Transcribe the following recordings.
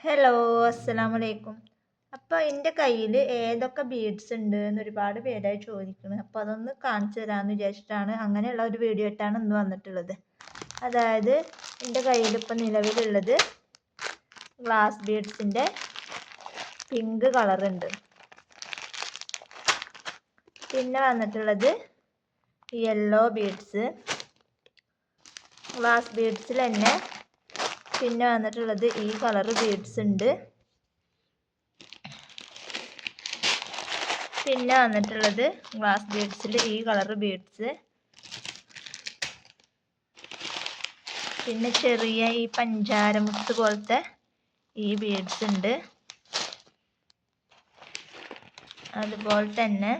Hello അസ്സലാമു അലൈക്കും അപ്പോൾ എന്റെ കയ്യിൽ ഏതൊക്കെ ബീഡ്സ് ഉണ്ട് എന്ന് ഒരുപാട് പേരായി ചോദിക്കുന്നത് അപ്പോൾ അതൊന്ന് കാണിച്ചു തരാമെന്ന് വിചാരിച്ചിട്ടാണ് അങ്ങനെയുള്ള ഒരു വീഡിയോ ആയിട്ടാണ് ഇന്ന് വന്നിട്ടുള്ളത്. അതായത് എന്റെ കയ്യിൽ ഇപ്പോൾ നിലവിലുള്ളത് ഗ്ലാസ് ബീഡ്സിന്റെ പിങ്ക് കളറുണ്ട് പിന്നെ വന്നിട്ടുള്ളത് യെല്ലോ ബീഡ്സ് ഗ്ലാസ് ബീഡ്സിൽ തന്നെ പിന്നെ വന്നിട്ടുള്ളത് ഈ കളർ ബീഡ്സ് ഉണ്ട്. പിന്നെ വന്നിട്ടുള്ളത് ഗ്ലാസ് ബീഡ്സിൽ ഈ കളർ ബീഡ്സ്. പിന്നെ ചെറിയ ഈ പഞ്ചാരമുത്ത് പോലത്തെ ഈ ബീഡ്സ് ഉണ്ട്. അതുപോലെ തന്നെ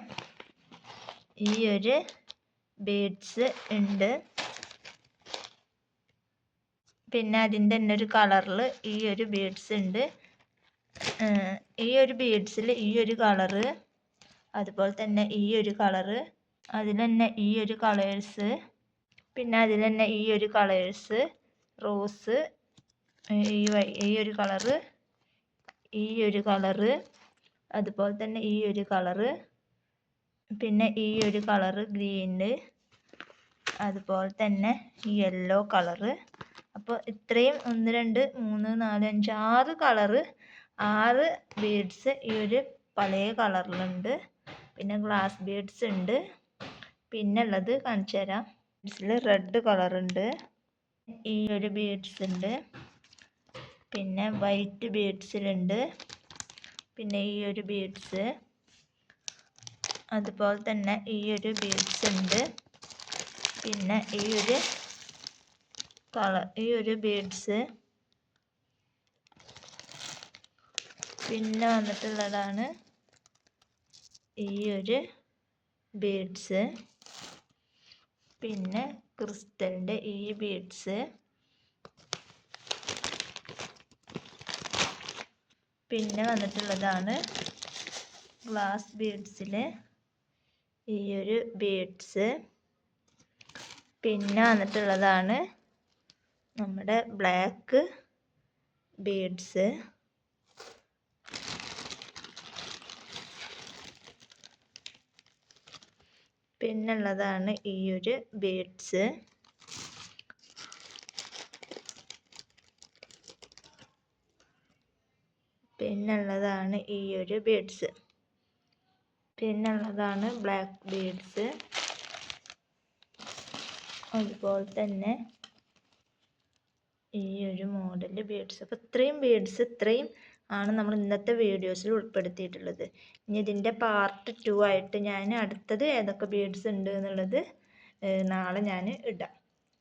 ഈ ഒരു ബീഡ്സ് ഉണ്ട്. പിന്നെ അതിന്റെ തന്നെ ഒരു കളറിൽ ഈ ഒരു ബീഡ്സ് ഉണ്ട് ഈ ഒരു ബീഡ്സിൽ ഈ ഒരു കളറ് അതുപോലെ തന്നെ ഈ ഒരു കളറ് അതിൽ തന്നെ ഈ ഒരു കളേഴ്സ് പിന്നെ അതിൽ തന്നെ ഈ ഒരു കളേഴ്സ് റോസ് ഈ ഈ ഒരു കളറ് ഈ ഒരു കളറ് അതുപോലെ തന്നെ ഈ ഒരു കളറ് പിന്നെ ഈ ഒരു കളറ് ഗ്രീന് അതുപോലെ തന്നെ യെല്ലോ കളറ് അപ്പോൾ ഇത്രയും ഒന്ന് രണ്ട് മൂന്ന് നാല് അഞ്ച് ആറ് കളറ് ആറ് ബീഡ്സ് ഈ ഒരു പല കളറിലുണ്ട് പിന്നെ ഗ്ലാസ് ബീഡ്സ് ഉണ്ട്. പിന്നെ ഉള്ളത് കാണിച്ചു തരാം. ബീഡ്സിൽ റെഡ് കളറുണ്ട് ഈ ഒരു ബീഡ്സ് ഉണ്ട്. പിന്നെ വൈറ്റ് ബീഡ്സിലുണ്ട് പിന്നെ ഈ ഒരു ബീഡ്സ് അതുപോലെ തന്നെ ഈ ഒരു ബീഡ്സ് ഉണ്ട്. പിന്നെ ഈ ഒരു കളർ ഈ ഒരു ബീഡ്സ്. പിന്നെ വന്നിട്ടുള്ളതാണ് ഈ ഒരു ബീഡ്സ്. പിന്നെ ക്രിസ്റ്റലിന്റെ ഈ ബീഡ്സ്. പിന്നെ വന്നിട്ടുള്ളതാണ് ഗ്ലാസ് ബീഡ്സിൽ ഈ ഒരു ബീഡ്സ്. പിന്നെ വന്നിട്ടുള്ളതാണ് നമ്മുടെ ബ്ലാക്ക് ബീഡ്സ് പിന്നുള്ളതാണ് ഈ ഒരു ബീഡ്സ് പിന്നുള്ളതാണ് ഈ ഒരു ബീഡ്സ് പിന്നുള്ളതാണ് ബ്ലാക്ക് ബീഡ്സ് അതുപോലെ തന്നെ ഈ ഒരു മോഡൽ ബീഡ്സ്. അപ്പോൾ ഇത്രയും ബീഡ്സ് ഇത്രയും ആണ് നമ്മൾ ഇന്നത്തെ വീഡിയോസിൽ ഉൾപ്പെടുത്തിയിട്ടുള്ളത്. ഇനി ഇതിന്റെ പാർട്ട് ടു ആയിട്ട് ഞാൻ അടുത്തത് ഏതൊക്കെ ബീഡ്സ് ഉണ്ട് എന്നുള്ളത് നാളെ ഞാൻ ഇടാം.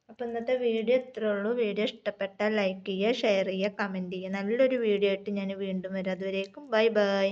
അപ്പോൾ ഇന്നത്തെ വീഡിയോ ഇത്രയേ ഉള്ളൂ. വീഡിയോ ഇഷ്ടപ്പെട്ടാൽ ലൈക്ക് ചെയ്യുക ഷെയർ ചെയ്യുക കമന്റ് ചെയ്യുക. നല്ലൊരു വീഡിയോ ആയിട്ട് ഞാൻ വീണ്ടും വരാം. അതുവരേക്കും ബൈ ബൈ.